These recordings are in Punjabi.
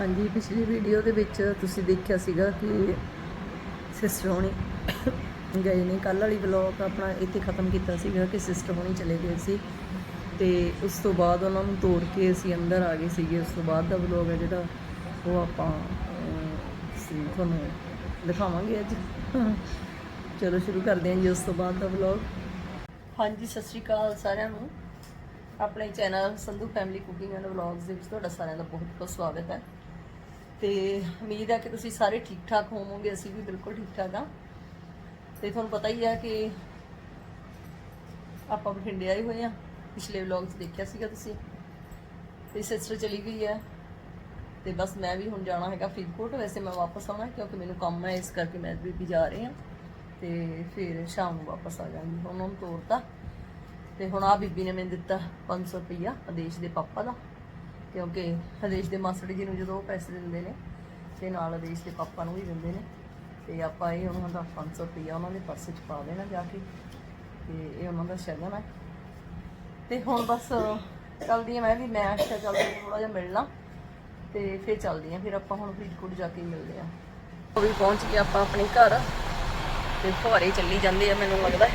ਹਾਂਜੀ, ਪਿਛਲੀ ਵੀਡੀਓ ਦੇ ਵਿੱਚ ਤੁਸੀਂ ਦੇਖਿਆ ਸੀਗਾ ਕਿ ਸਿਸਟਰ ਹੋਣੀ ਗਏ ਨੇ। ਕੱਲ ਵਾਲੀ ਵਲੌਗ ਆਪਣਾ ਇੱਥੇ ਖਤਮ ਕੀਤਾ ਸੀਗਾ ਕਿ ਸਿਸਟਰ ਹੋਣੀ ਚਲੇ ਗਏ ਸੀ ਤੇ ਉਸ ਤੋਂ ਬਾਅਦ ਉਹਨਾਂ ਨੂੰ ਤੋੜ ਕੇ ਅਸੀਂ ਅੰਦਰ ਆ ਗਏ ਸੀਗੇ। ਉਸ ਤੋਂ ਬਾਅਦ ਦਾ ਵਲੌਗ ਹੈ ਜਿਹੜਾ, ਉਹ ਆਪਾਂ ਤੁਹਾਨੂੰ ਦਿਖਾਵਾਂਗੇ ਅੱਜ। ਚਲੋ, ਸ਼ੁਰੂ ਕਰਦੇ ਹਾਂ ਜੀ ਉਸ ਤੋਂ ਬਾਅਦ ਦਾ ਵਲੌਗ ਹਾਂਜੀ, ਸਤਿ ਸ਼੍ਰੀ ਅਕਾਲ ਸਾਰਿਆਂ ਨੂੰ। ਆਪਣੇ channel Sandhu family cooking and vlogs ਦੇ ਵਿੱਚ ਤੁਹਾਡਾ ਸਾਰਿਆਂ ਦਾ ਬਹੁਤ ਬਹੁਤ ਸਵਾਗਤ ਹੈ। ਤੇ ਉਮੀਦ ਹੈ ਕਿ ਤੁਸੀਂ ਸਾਰੇ ਠੀਕ ਠਾਕ ਹੋਵੋਗੇ, ਅਸੀਂ ਵੀ ਬਿਲਕੁਲ ਠੀਕ ਠਾਕ ਹਾਂ। ਤੇ ਤੁਹਾਨੂੰ ਪਤਾ ਹੀ ਹੈ ਕਿ ਆਪਾਂ ਬਠਿੰਡੇ ਆਏ ਹੋਏ ਆ ਪਿਛਲੇ ਵਲੌਗ 'ਚ ਦੇਖਿਆ ਸੀਗਾ ਤੁਸੀਂ। ਤੇ ਸਿਸਟਰ ਚਲੀ ਗਈ ਹੈ ਤੇ ਬਸ ਮੈਂ ਵੀ ਹੁਣ ਜਾਣਾ ਹੈਗਾ ਫਰੀਦਕੋਟ। ਵੈਸੇ ਮੈਂ ਵਾਪਸ ਆਉਣਾ ਕਿਉਂਕਿ ਮੈਨੂੰ ਕੰਮ ਹੈ, ਇਸ ਕਰਕੇ ਮੈਂ ਵੀ ਜਾ ਰਹੀ ਹਾਂ। ਤੇ ਫਿਰ ਸ਼ਾਮ ਨੂੰ ਵਾਪਸ ਆ ਜਾਵਾਂਗੀ ਹੁਣ ਉਹਨੂੰ ਤੋਰਤਾ। ਤੇ ਹੁਣ ਆ ਬੀਬੀ ਨੇ ਮੈਨੂੰ ਦਿੱਤਾ 500 ਰੁਪਈਆ ਆਦੇਸ਼ ਦੇ ਪਾਪਾ ਦਾ। ਕਿਉਂਕਿ ਹਰੇਸ਼ ਦੇ ਮਾਸੜ ਜੀ ਨੂੰ ਜਦੋਂ ਉਹ ਪੈਸੇ ਦਿੰਦੇ ਨੇ, ਤੇ ਨਾਲ ਹਰੇਸ਼ ਦੇ ਪਾਪਾ ਨੂੰ ਵੀ ਦਿੰਦੇ ਨੇ, ਤੇ ਆਪਾਂ ਇਹ ਉਹਨਾਂ ਦਾ 500 ਰੁਪਈਆ ਉਹਨਾਂ ਦੇ ਪਰਸ 'ਚ ਪਾ ਦੇਣਾ ਜਾ ਕੇ, ਤੇ ਇਹ ਉਹਨਾਂ ਦਾ ਸ਼ਗਨ ਹੈ ਤੇ ਹੁਣ ਬਸ ਚੱਲਦੀ ਹਾਂ ਮੈਂ ਵੀ, ਮੈਂ ਆਖਿਆ ਚੱਲਦੀ ਥੋੜਾ ਜਿਹਾ ਮਿਲਣਾ ਤੇ ਫਿਰ ਚੱਲਦੀ ਹਾਂ ਫਿਰ ਆਪਾਂ ਹੁਣ ਫਰੀਦਕੋਟ ਜਾ ਕੇ ਮਿਲਦੇ ਹਾਂ ਉਹ ਵੀ ਪਹੁੰਚ ਗਏ ਆਪਾਂ ਆਪਣੇ ਘਰ, ਤੇ ਫੁਹਾਰੇ ਚੱਲੀ ਜਾਂਦੇ ਆ ਮੈਨੂੰ ਲੱਗਦਾ।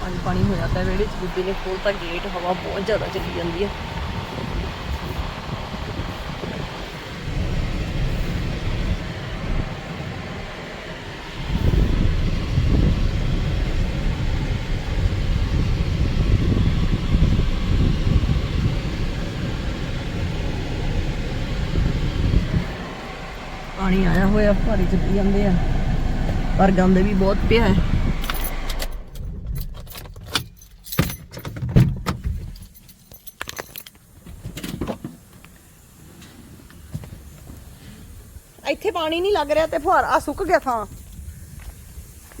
ਪਾਣੀ ਪਾਣੀ ਹੋ ਜਾਂਦਾ ਵਿਹੜੇ ਚ, ਬੀਬੀ ਨੇ ਖੋਲਤਾ ਗੇਟ ਹਵਾ ਬਹੁਤ ਜ਼ਿਆਦਾ ਚੱਲੀ ਜਾਂਦੀ ਹੈ ਪਾਣੀ ਆਇਆ ਹੋਇਆ ਫੁਹਾਰੇ ਚੱਲੀ ਜਾਂਦੇ ਆ। ਪਰ ਗੰਦ ਵੀ ਬਹੁਤ ਪਿਆ ਹੈ। ਇੱਥੇ ਪਾਣੀ ਨਹੀਂ ਲੱਗ ਰਿਹਾ ਤੇ ਫੁਹਾਰਾ ਸੁੱਕ ਗਿਆ ਥਾਂ।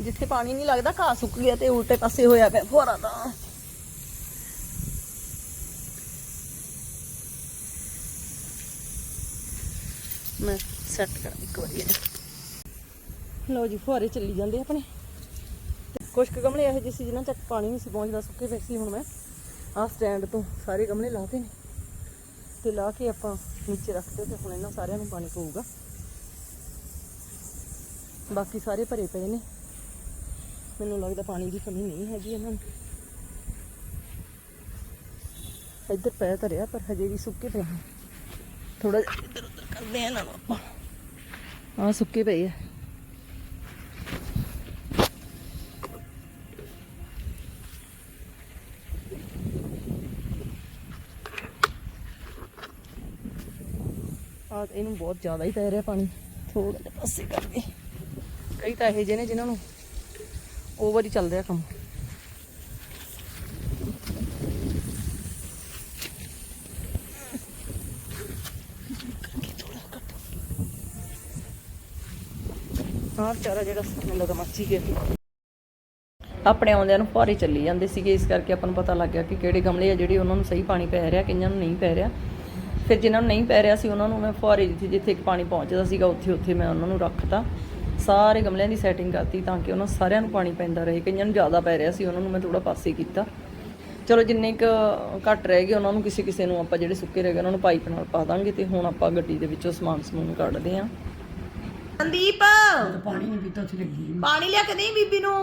ਜਿੱਥੇ ਪਾਣੀ ਨਹੀਂ ਲੱਗਦਾ, ਘਾਹ ਸੁੱਕ ਗਿਆ ਤੇ ਉਲਟੇ ਪਾਸੇ ਹੋਇਆ ਪਿਆ ਫੁਹਾਰਾ ਤਾਂ ਮੈਂ ਸੈੱਟ ਕਰਾਂ, ਇੱਕ ਵਾਰੀ ਲਓ ਜੀ, ਫੁਹਾਰੇ ਚੱਲੀ ਜਾਂਦੇ ਆਪਣੇ। ਤੇ ਕੁਝ ਕੁ ਗਮਲੇ ਇਹੋ ਜਿਹੇ ਸੀ ਜਿਨ੍ਹਾਂ ਤੱਕ ਪਾਣੀ ਨਹੀਂ ਸੀ ਪਹੁੰਚਦਾ, ਸੁੱਕੇ ਪਏ ਸੀ ਹੁਣ ਮੈਂ। ਆਹ ਸਟੈਂਡ ਤੋਂ ਸਾਰੇ ਗਮਲੇ ਲਾਤੇ ਨੇ। ਤੇ ਲਾ ਕੇ ਆਪਾਂ ਨੀਚੇ ਰੱਖਦੇ ਤੇ ਹੁਣ ਇਹਨਾਂ ਸਾਰਿਆਂ ਨੂੰ ਪਾਣੀ ਪਊਗਾ। ਬਾਕੀ ਸਾਰੇ ਭਰੇ ਪਏ ਨੇ। ਮੈਨੂੰ ਲੱਗਦਾ ਪਾਣੀ ਦੀ ਕਮੀ ਨਹੀਂ ਹੈਗੀ ਇਹਨਾਂ ਨੂੰ। ਇੱਧਰ ਪੈ ਧਰਿਆ ਪਰ ਹਜੇ ਵੀ ਸੁੱਕੇ ਪਏ ਨੇ। ਥੋੜਾ ਜਿਹਾ ਇੱਧਰ ਕਰਦੇ ਆ ਇਹਨਾਂ ਨੂੰ ਆਪਾਂ। ਆਹ ਸੁੱਕੇ ਪਏ ਆ। ਆ ਇਹਨੂੰ ਬਹੁਤ ਜ਼ਿਆਦਾ ਹੀ ਪੈ ਰਿਹਾ ਪਾਣੀ। ਥੋੜਾ ਜਿਹਾ ਪਾਸੇ ਕਰਕੇ। ਕਈ ਤਾਂ ਇਹੋ ਜਿਹੇ ਨੇ ਜਿਨ੍ਹਾਂ ਨੂੰ ਓਵਰ ਹੀ ਚੱਲ ਰਿਹਾ ਕੰਮ। ਆਹ ਵਿਚਾਰਾ ਜਿਹੜਾ ਮੈਨੂੰ ਲੱਗਾ ਮੱਚੀ ਗਿਆ। ਆਪਣੇ ਆਉਂਦਿਆਂ ਨੂੰ ਫੁਹਾਰੇ ਚੱਲੀ ਜਾਂਦੇ ਸੀਗੇ, ਇਸ ਕਰਕੇ ਆਪਾਂ ਨੂੰ ਪਤਾ ਲੱਗ ਗਿਆ ਕਿ ਕਿਹੜੇ ਗਮਲੇ ਆ ਜਿਹੜੇ ਉਹਨਾਂ ਨੂੰ ਸਹੀ ਪਾਣੀ ਪੈ ਰਿਹਾ, ਕਈਆਂ ਨੂੰ ਨਹੀਂ ਪੈ ਰਿਹਾ। ਫਿਰ ਜਿਨ੍ਹਾਂ ਨੂੰ ਨਹੀਂ ਪੈ ਰਿਹਾ ਸੀ, ਉਹਨਾਂ ਨੂੰ ਮੈਂ ਫੁਹਾਰੇ ਜਿੱਥੇ ਜਿੱਥੇ ਪਾਣੀ ਪਹੁੰਚਦਾ ਸੀਗਾ, ਉੱਥੇ ਉੱਥੇ ਮੈਂ ਉਹਨਾਂ ਨੂੰ ਰੱਖਤਾ। ਸਾਰੇ ਗਮਲਿਆਂ ਦੀ ਸੈਟਿੰਗ ਕਰਤੀ ਤਾਂ ਕਿ ਉਹਨਾਂ ਸਾਰਿਆਂ ਨੂੰ ਪਾਣੀ ਪੈਂਦਾ ਰਹੇ, ਕਈਆਂ ਨੂੰ ਜ਼ਿਆਦਾ ਪੈ ਰਿਹਾ ਸੀ, ਉਹਨਾਂ ਨੂੰ ਮੈਂ ਥੋੜਾ ਪਾਸੇ ਕੀਤਾ। ਚਲੋ ਜਿੰਨੇ ਕ ਘੱਟ ਰਹਿ ਗਏ, ਉਹਨਾਂ ਨੂੰ ਕਿਸੇ ਕਿਸੇ ਨੂੰ ਆਪਾਂ ਜਿਹੜੇ ਸੁੱਕੇ ਰਹਿ ਗਏ, ਉਹਨਾਂ ਨੂੰ ਪਾਈਪ ਨਾਲ ਪਾ ਦਾਂਗੇ ਤੇ ਹੁਣ ਆਪਾਂ ਗੱਡੀ ਦੇ ਵਿੱਚੋਂ ਸਮਾਨ ਸਮੂਨ ਕੱਢਦੇ ਆਂ ਸੰਦੀਪ। ਪਾਣੀ ਨਹੀਂ ਪੀਤਾ ਉੱਥੇ ਲੱਗੀ ਪਾਣੀ ਲਿਆ ਕੇ ਨਹੀਂ ਬੀਬੀ ਨੂੰ?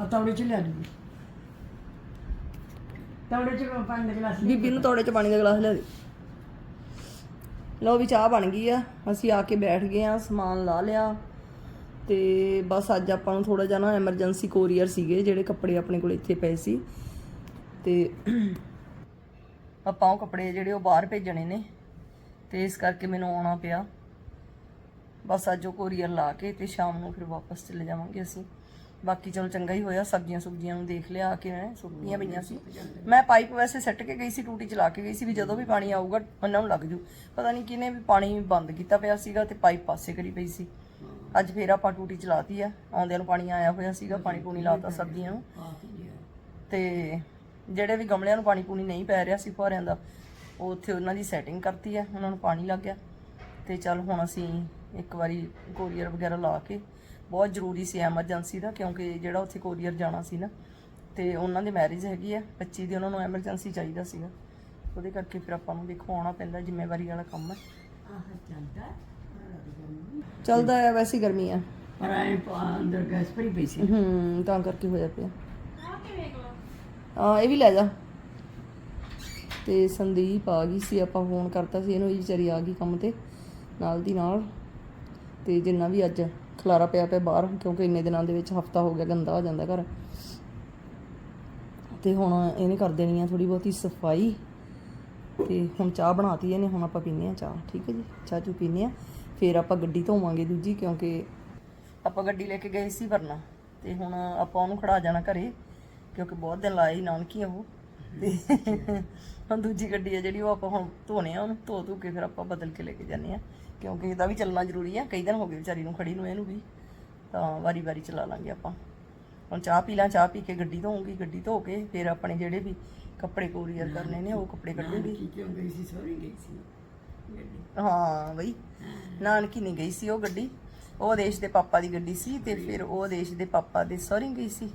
ਆ ਤੌੜੇ ਚ ਲਿਆ ਦੂੰਗੀ ਤੌੜੇ ਚ ਮੈਂ ਪਾਣੀ ਦਾ ਗਲਾਸ ਬੀਬੀ ਨੂੰ ਤੋੜੇ ਚ ਪਾਣੀ ਦਾ ਗਲਾਸ ਲਿਆ ਦੇ। ਲਓ ਵੀ ਚਾਹ ਬਣ ਗਈ ਆ। ਅਸੀਂ ਆ ਕੇ ਬੈਠ ਗਏ ਆ ਸਮਾਨ ਲਾ ਲਿਆ। ਤੇ ਬਸ ਅੱਜ ਆਪਾਂ ਨੂੰ ਥੋੜਾ ਜਿਹਾ ਨਾ ਐਮਰਜੈਂਸੀ ਕੋਰੀਅਰ ਸੀਗੇ ਜਿਹੜੇ ਕੱਪੜੇ ਆਪਣੇ ਕੋਲ ਇੱਥੇ ਪਏ ਸੀ। ਤੇ ਆਪਾਂ ਉਹ ਕੱਪੜੇ ਜਿਹੜੇ ਉਹ ਬਾਹਰ ਭੇਜਣੇ ਨੇ। ਤੇ ਇਸ ਕਰਕੇ ਮੈਨੂੰ ਆਉਣਾ ਪਿਆ। ਬਸ ਅੱਜ ਉਹ ਕੋਰੀਅਰ ਲਾ ਕੇ ਤੇ ਸ਼ਾਮ ਨੂੰ ਫਿਰ ਵਾਪਸ ਚਲੇ ਜਾਵਾਂਗੇ ਅਸੀਂ। ਬਾਕੀ ਚਲੋ ਚੰਗਾ ਹੀ ਹੋਇਆ, ਸਬਜ਼ੀਆਂ ਸੁਬਜ਼ੀਆਂ ਨੂੰ ਦੇਖ ਲਿਆ ਕਿ ਮੈਂ ਸੁੱਕੀਆਂ ਪਈਆਂ ਸੀ। ਮੈਂ ਪਾਈਪ ਵੈਸੇ ਸੱਟ ਕੇ ਗਈ ਸੀ, ਟੂਟੀ ਚਲਾ ਕੇ ਗਈ ਸੀ ਵੀ ਜਦੋਂ ਵੀ ਪਾਣੀ ਆਊਗਾ ਉਹਨਾਂ ਨੂੰ ਲੱਗ ਜੂ। ਪਤਾ ਨਹੀਂ ਕਿਨੇ ਵੀ ਪਾਣੀ ਬੰਦ ਕੀਤਾ ਪਿਆ ਸੀਗਾ ਤੇ ਪਾਈਪ ਪਾਸੇ ਕਰੀ ਪਈ ਸੀ। ਅੱਜ ਫੇਰ ਆਪਾਂ ਟੂਟੀ ਚਲਾਤੀ ਆ, ਆਉਂਦਿਆਂ ਨੂੰ ਪਾਣੀ ਆਇਆ ਹੋਇਆ ਸੀਗਾ, ਪਾਣੀ ਪੂਣੀ ਲਾਤਾ ਸਬਜ਼ੀਆਂ ਨੂੰ। ਤੇ ਜਿਹੜੇ ਵੀ ਗਮਲਿਆਂ ਨੂੰ ਪਾਣੀ ਪੂਣੀ ਨਹੀਂ ਪੈ ਰਿਹਾ ਸੀ ਫੁਹਾਰਿਆਂ ਦਾ, ਉਹ ਉੱਥੇ ਉਹਨਾਂ ਦੀ ਸੈਟਿੰਗ ਕਰਤੀ ਆ, ਉਹਨਾਂ ਨੂੰ ਪਾਣੀ ਲੱਗ ਗਿਆ। ਤੇ ਚੱਲ ਹੁਣ ਅਸੀਂ ਇੱਕ ਵਾਰੀ ਕੋਰੀਅਰ ਵਗੈਰਾ ਲਾ ਕੇ ਬਹੁਤ ਜ਼ਰੂਰੀ ਸੀ ਐਮਰਜੈਂਸੀ ਦਾ ਕਿਉਂਕਿ ਜਿਹੜਾ ਉੱਥੇ ਕੋਰੀਅਰ ਜਾਣਾ ਸੀ ਨਾ ਤੇ ਉਹਨਾਂ ਦੀ ਮੈਰਿਜ ਹੈਗੀ ਆ 25 ਦੀ ਉਹਨਾਂ ਨੂੰ ਐਮਰਜੈਂਸੀ ਚਾਹੀਦਾ ਸੀਗਾ। ਉਹਦੇ ਕਰਕੇ ਫਿਰ ਆਪਾਂ ਨੂੰ ਦੇਖੋ ਆਉਣਾ ਪੈਂਦਾ ਜ਼ਿੰਮੇਵਾਰੀ ਵਾਲਾ ਕੰਮ ਹੈ ਆਹ ਚੱਲਦਾ ਚੱਲਦਾ ਹੈ ਵੈਸੇ ਗਰਮੀ ਆ। ਪਰ ਐ ਅੰਦਰ ਗੈਸ ਭਰੀ ਪਈ ਸੀ। ਹੂੰ ਤਾਂ ਕਰਕੇ ਹੋਇਆ ਪਿਆ। ਆ ਇਹ ਵੀ ਲੈ ਜਾ। ਤੇ ਸੰਦੀਪ ਆ ਗਈ ਸੀ ਆਪਾਂ ਫੋਨ ਕਰਤਾ ਸੀ ਇਹਨੂੰ ਇਹ ਵਿਚਾਰੀ ਆ ਗਈ ਕੰਮ ਤੇ ਨਾਲ ਦੀ ਨਾਲ। ਤੇ ਜਿੰਨਾ ਵੀ ਅੱਜ ਖਲਾਰਾ ਪਿਆ ਪਿਆ ਬਾਹਰ, ਕਿਉਂਕਿ ਇੰਨੇ ਦਿਨਾਂ ਦੇ ਵਿੱਚ ਹਫਤਾ ਹੋ ਗਿਆ ਗੰਦਾ ਹੋ ਜਾਂਦਾ ਘਰ। ਤੇ ਹੁਣ ਇਹਨੇ ਕਰ ਦੇਣੀ ਆ ਥੋੜੀ ਬਹੁਤੀ ਸਫ਼ਾਈ। ਤੇ ਹੁਣ ਚਾਹ ਬਣਾਤੀ ਇਹਨੇ, ਹੁਣ ਆਪਾਂ ਪੀਨੇ ਆ ਚਾਹ, ਠੀਕ ਹੈ ਜੀ? ਚਾਹ ਚੂ ਪੀਨੇ ਆ ਫਿਰ ਆਪਾਂ ਗੱਡੀ ਧੋਵਾਂਗੇ ਦੂਜੀ, ਕਿਉਂਕਿ ਆਪਾਂ ਗੱਡੀ ਲੈ ਕੇ ਗਏ ਸੀ ਵਰਨਾ। ਤੇ ਹੁਣ ਆਪਾਂ ਉਹਨੂੰ ਖੜਾ ਜਾਣਾ ਘਰੇ, ਕਿਉਂਕਿ ਬਹੁਤ ਦਿਨ ਲਾਏ ਨਾਨਕੀ ਉਹ ਹੁਣ ਦੂਜੀ ਗੱਡੀ ਆ ਜਿਹੜੀ ਉਹ ਆਪਾਂ ਹੁਣ ਧੋਣੇ ਆ ਉਹਨੂੰ ਧੋ ਧੋ ਕੇ ਫਿਰ ਆਪਾਂ ਬਦਲ ਕੇ ਲੈ ਕੇ ਜਾਂਦੇ ਆ। ਕਿਉਂਕਿ ਇਹਦਾ ਵੀ ਚੱਲਣਾ ਜ਼ਰੂਰੀ ਆ ਕਈ ਦਿਨ ਹੋ ਗਏ ਵਿਚਾਰੀ ਨੂੰ ਖੜੀ ਨੂੰ ਇਹਨੂੰ ਵੀ। ਤਾਂ ਵਾਰੀ ਵਾਰੀ ਚਲਾ ਲਾਂਗੇ ਆਪਾਂ। ਹੁਣ ਚਾਹ ਪੀ ਲਾਂ ਚਾਹ ਪੀ ਕੇ ਗੱਡੀ ਧੋਊਂਗੀ ਗੱਡੀ ਧੋ ਕੇ ਫਿਰ ਆਪਣੇ ਜਿਹੜੇ ਵੀ ਕੱਪੜੇ ਕੋਰੀਅਰ ਕਰਨੇ ਨੇ ਉਹ ਕੱਪੜੇ ਕੱਢੂਗੀ। ਕੀ ਕਿਉਂ ਗਈ ਸੀ? ਸੋਰੀ ਗਈ ਸੀ ਹਾਂ ਬਈ ਨਾਨਕੀ ਨਹੀਂ ਗਈ ਸੀ ਉਹ ਗੱਡੀ। ਉਹ ਦੇਸ਼ ਦੇ ਪਾਪਾ ਦੀ ਗੱਡੀ ਸੀ ਤੇ ਫਿਰ ਉਹ ਦੇਸ਼ ਦੇ ਪਾਪਾ ਦੇ ਸਹੁਰੇ ਗਈ ਸੀ।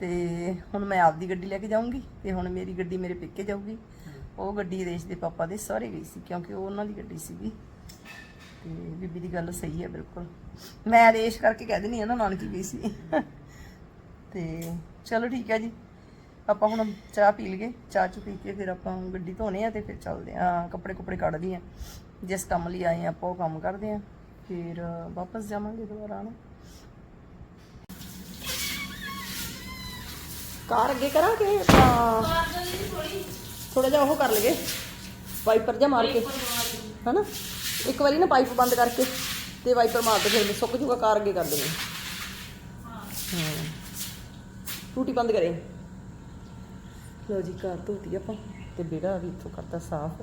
ਤੇ ਹੁਣ ਮੈਂ ਆਪਦੀ ਗੱਡੀ ਲੈ ਕੇ ਜਾਊਂਗੀ ਤੇ ਹੁਣ ਮੇਰੀ ਗੱਡੀ ਮੇਰੇ ਪੇਕੇ ਜਾਊਗੀ। ਉਹ ਗੱਡੀ ਦੇਸ਼ ਦੇ ਪਾਪਾ ਦੇ ਸਾਰੇ ਗਈ ਸੀ ਕਿਉਂਕਿ ਉਹ ਉਹਨਾਂ ਦੀ ਗੱਡੀ ਸੀਗੀ। ਤੇ ਬੀਬੀ ਦੀ ਗੱਲ ਸਹੀ ਹੈ ਬਿਲਕੁਲ। ਮੈਂ ਆਦੇਸ਼ ਕਰਕੇ ਕਹਿ ਦਿੰਦੀ ਆ ਨਾ, ਨਾਨਕੀ ਗਈ ਸੀ। ਤੇ ਚਲੋ ਠੀਕ ਹੈ ਜੀ। ਆਪਾਂ ਹੁਣ ਚਾਹ ਪੀ ਲਈਏ। ਚਾਹ ਚੁ ਪੀ ਕੇ ਫਿਰ ਆਪਾਂ ਗੱਡੀ ਧੋਣੇ ਆ ਤੇ ਫਿਰ ਚੱਲਦੇ ਆ ਕੱਪੜੇ ਕੁਪੜੇ ਕੱਢਦੇ ਆ ਜਿਸ ਕੰਮ ਲਈ ਆਏ ਆ ਆਪਾਂ, ਉਹ ਕੰਮ ਕਰਦੇ ਆ ਫਿਰ ਵਾਪਸ ਜਾਵਾਂਗੇ ਦੁਬਾਰਾ ਨਾ। ਕਾਰ ਅੱਗੇ ਕਰਾਂ ਕਿ ਥੋੜਾ ਜਿਹਾ ਉਹ ਕਰ ਲਈਏ, ਵਾਈਪਰ ਜਿਹਾ ਮਾਰ ਕੇ, ਹਨਾ? ਇੱਕ ਵਾਰੀ ਨਾ ਪਾਈਪ ਬੰਦ ਕਰਕੇ ਤੇ ਵਾਈਪਰ ਮਾਰ ਦੇ ਫਿਰ ਸੁੱਕ ਜੂਗਾ ਕਾਰ ਅੱਗੇ ਕਰ ਦੇਣੀ ਹਾਂ। ਟੂਟੀ ਬੰਦ ਕਰੇ। ਲੋ ਜੀ, ਕਾਰ ਧੋਤੀ ਆਪਾਂ ਤੇ ਬੇੜਾ ਵੀ ਇੱਥੋਂ ਕਰਤਾ ਸਾਫ਼।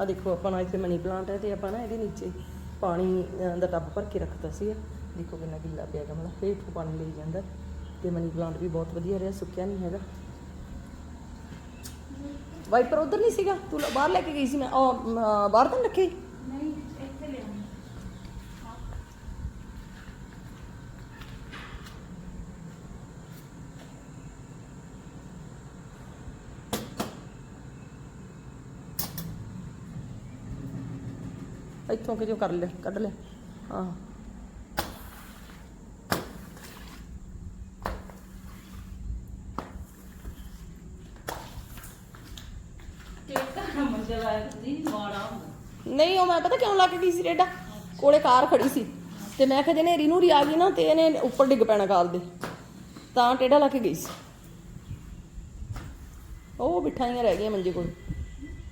ਆ ਦੇਖੋ, ਆਪਾਂ ਨਾ ਇੱਥੇ ਮਨੀ ਪਲਾਂਟ ਹੈ ਤੇ ਆਪਾਂ ਨਾ ਇਹਦੇ ਨੀਚੇ ਪਾਣੀ ਦਾ ਟੱਬ ਭਰ ਕੇ ਰੱਖਤਾ ਸੀ। ਦੇਖੋ ਕਿੰਨਾ ਗਿੱਲਾ ਪਿਆ ਗਮਲਾ ਫੇਰ ਇੱਥੋਂ ਪਾਣੀ ਲਈ ਜਾਂਦਾ। ਤੇ ਮਨੀ ਪਲਾਂਟ ਵੀ ਬਹੁਤ ਵਧੀਆ ਰਿਹਾ ਸੁੱਕਿਆ ਨਹੀਂ ਹੈਗਾ। ਵਾਈਪਰ ਉਧਰ ਨਹੀਂ ਸੀਗਾ? ਤੂੰ ਲ- ਬਾਹਰ ਲੈ ਕੇ ਗਈ ਸੀ ਮੈਂ। ਉਹ ਮ, ਬਾਹਰ ਤਾਂ ਨੀ ਰੱਖੀ? ਇੱਥੋਂ ਕਿ ਜੋ ਕਰ ਲੈ ਕੱਢ ਲੈ ਹਾਂ। ਨਹੀਂ ਉਹ ਮੈਂ ਪਤਾ ਕਿਉਂ ਲਾ ਕੇ ਗਈ ਸੀ ਰੇਡਾ? ਕੋਲੇ ਕਾਰ ਖੜੀ ਸੀ। ਤੇ ਮੈਂ ਕਿਹਾ, ਜੇ ਨੇਰੀ ਨੂਰੀ ਆ ਗਈ ਨਾ, ਤੇ ਇਹਨੇ ਉੱਪਰ ਡਿੱਗ ਪੈਣਾ ਕਾਰ ਦੇ। ਤਾਂ ਟੇਡਾ ਲਾ ਕੇ ਗਈ ਸੀ। ਉਹ ਬਿਠਾਈਆਂ ਰਹਿ ਗਈਆਂ ਮੰਜੇ ਕੋਲ।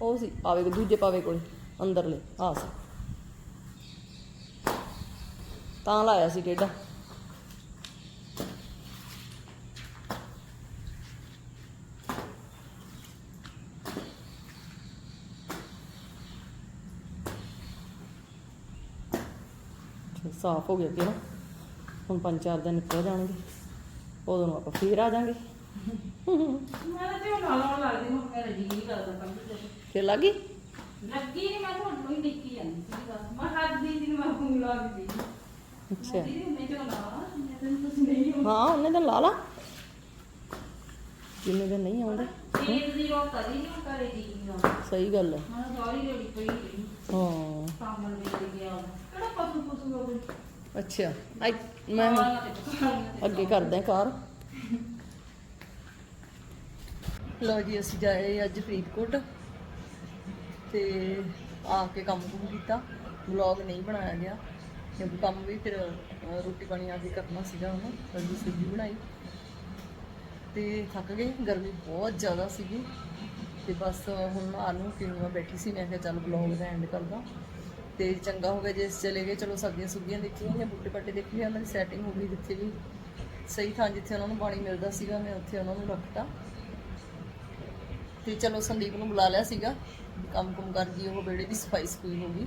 ਉਹ ਸੀ, ਪਾਵੇ ਕੋਲ, ਦੂਜੇ ਪਾਵੇ ਕੋਲ, ਅੰਦਰਲੇ ਆ ਤਾਂ ਲਾਇਆ ਸੀ ਟੇਡਾ ਸਾਫ਼ ਹੋ ਗਿਆ ਕਿ ਨਾ। ਹੁਣ ਪੰਜ ਚਾਰ ਦਿਨ ਨਿਕਲ ਜਾਣਗੇ। ਉਦੋਂ ਨੂੰ ਆਪਾਂ ਫੇਰ ਆ ਜਾਾਂਗੇ। ਮੈਂ ਤੇ ਹੁਣ ਲਾਉਣ ਲੱਗਦੀ ਹੁਣ ਮੇਰਾ ਜੀ ਨਹੀਂ ਕਰਦਾ ਕੰਪਿਊਟਰ ਤੇ। ਫੇਰ ਲੱਗੀ ਲੱਗੀ ਨਹੀਂ ਮੈਂ ਤੁਹਾਨੂੰ ਹੀ ਦੇਖੀ ਜਾਂਦੀ ਸੀ ਬਸ। ਮੈਂ ਹੱਥ ਦੀ ਦੀ ਮੈਂ ਫੋਨ ਲਾ ਕੇ ਦੀ ਅੱਛਾ। ਮੈਂ ਜੋ ਨਾ ਮੈਂ ਤੈਨੂੰ ਤੁਸੀਂ ਨਹੀਂ ਹੋ ਹਾਂ ਉਹਨੇ ਤਾਂ ਲਾ ਲਾ। ਜਿੰਨੇ ਦਿਨ ਨਹੀਂ ਆਉਂਦੇ। ਦੀ ਨਹੀਂ ਕਰੇ ਜੀ ਸਹੀ ਗੱਲ ਹੈ। ਹਾਂ ਸਾਰੀ ਰੋਟੀ ਪਈ ਰਹੀ ਹਾਂ। ਸਾਮਨ ਦੇ ਗਿਆ ਕਿਹੜਾ ਪਸ਼ੂ ਪਸ਼ੂ ਹੋ ਗਈ ਅੱਛਾ ਆਈ ਮੈਂ ਹੁਣ ਅੱਗੇ ਕਰਦੇ ਹਾਂ ਕਾਰ ਲੋ ਜੀ ਅਸੀਂ ਜਾਏ ਅੱਜ ਫਰੀਦਕੋਟ ਤੇ ਆ ਕੇ ਕੰਮ ਕੁਮ ਕੀਤਾ। ਵਲੌਗ ਨਹੀਂ ਬਣਾਇਆ ਗਿਆ ਕਿਉਂਕਿ ਕੰਮ ਵੀ ਫਿਰ ਅਹ, ਰੋਟੀ ਪਾਣੀ ਆ ਕੇ ਕਰਨਾ ਸੀਗਾ ਉਹਨੂੰ ਸਬਜ਼ੀ ਸਬਜ਼ੀ ਬਣਾਈ। ਤੇ ਥੱਕ ਗਏ ਗਰਮੀ ਬਹੁਤ ਜ਼ਿਆਦਾ ਸੀਗੀ। ਤੇ ਬਸ ਹੁਣ ਨਹਾ ਨੂੰ ਕੇ ਮੈਂ ਬੈਠੀ ਸੀ ਮੈਂ ਕਿਹਾ ਚੱਲ ਵਲੌਗ ਦਾ ਐਂਡ ਕਰਦਾ। ਤੇ ਚੰਗਾ ਹੋ ਗਿਆ ਜੇ ਚਲੇ ਗਏ, ਚਲੋ ਸਬਜ਼ੀਆਂ ਸੁਬਜ਼ੀਆਂ ਦੇਖੀਆਂ ਜਾਂ ਬੂਟੇ ਪੱਟੇ ਦੇਖੇ ਉਹਨਾਂ ਦੀ ਸੈਟਿੰਗ ਹੋ ਗਈ ਜਿੱਥੇ ਵੀ ਸਹੀ ਥਾਂ ਜਿੱਥੇ ਉਹਨਾਂ ਨੂੰ ਪਾਣੀ ਮਿਲਦਾ ਸੀਗਾ, ਮੈਂ ਉੱਥੇ ਉਹਨਾਂ ਨੂੰ ਰੱਖਤਾ। ਤੇ ਚਲੋ ਸੰਦੀਪ ਨੂੰ ਬੁਲਾ ਲਿਆ ਸੀਗਾ ਕੰਮ ਕੁਮ ਕਰ ਗਈ, ਉਹ ਬੇੜੇ ਦੀ ਸਫ਼ਾਈ ਸਫੂਈ ਹੋ ਗਈ।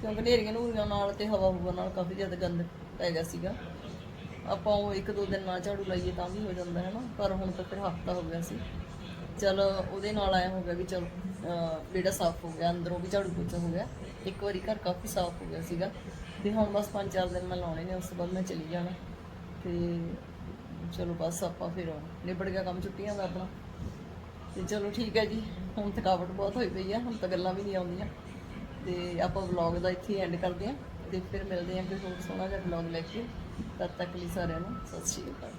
ਕਿਉਂਕਿ ਨੇਰੀਆਂ ਨੂਰੀਆਂ ਨਾਲ ਤੇ ਹਵਾ ਹੁਵਾ ਨਾਲ ਕਾਫੀ ਜ਼ਿਆਦਾ ਗੰਦ ਪੈ ਗਿਆ ਸੀਗਾ। ਆਪਾਂ ਉਹ ਇੱਕ ਦੋ ਦਿਨ ਨਾ ਝਾੜੂ ਲਾਈਏ ਤਾਂ ਵੀ ਹੋ ਜਾਂਦਾ ਹੈ ਨਾ ਪਰ ਹੁਣ ਤਾਂ ਫਿਰ ਹਫਤਾ ਹੋ ਗਿਆ ਸੀ। ਚਲ ਉਹਦੇ ਨਾਲ ਆਇਆ ਹੋ ਗਿਆ ਵੀ ਚਲ ਬੇੜਾ ਸਾਫ਼ ਹੋ ਗਿਆ, ਅੰਦਰੋਂ ਵੀ ਝਾੜੂ ਪੋਚਾ ਹੋ ਗਿਆ। ਇੱਕ ਵਾਰੀ ਘਰ ਕਾਫੀ ਸਾਫ਼ ਹੋ ਗਿਆ ਸੀਗਾ ਤੇ ਹੁਣ ਬਸ ਪੰਜ ਚਾਰ ਦਿਨ ਮੈਂ ਲਾਉਣੇ ਨੇ, ਉਸ ਤੋਂ ਬਾਅਦ ਮੈਂ ਚਲੀ ਜਾਣਾ। ਤੇ ਚਲੋ ਬਸ ਆਪਾਂ ਫਿਰ ਨਿਬੜ ਗਿਆ ਕੰਮ ਛੁੱਟੀਆਂ ਦਾ ਆਪਣਾ। ਤੇ ਚਲੋ ਠੀਕ ਹੈ ਜੀ, ਹੁਣ ਥਕਾਵਟ ਬਹੁਤ ਹੋਈ ਪਈ ਆ, ਹੁਣ ਤਾਂ ਗੱਲਾਂ ਵੀ ਨਹੀਂ ਆਉਂਦੀਆਂ। ਤੇ ਆਪਾਂ ਵਲੌਗ ਦਾ ਇੱਥੇ ਐਂਡ ਕਰਦੇ ਆ ਤੇ ਫਿਰ ਮਿਲਦੇ ਆ ਕੋਈ ਹੋਰ ਸੋਹਣਾ ਜਿਹਾ ਵਲੌਗ ਲੈ ਕੇ। ਤਦ ਤੱਕ ਲਈ ਸਾਰਿਆਂ ਨੂੰ ਸਤਿ ਸ਼੍ਰੀ ਅਕਾਲ।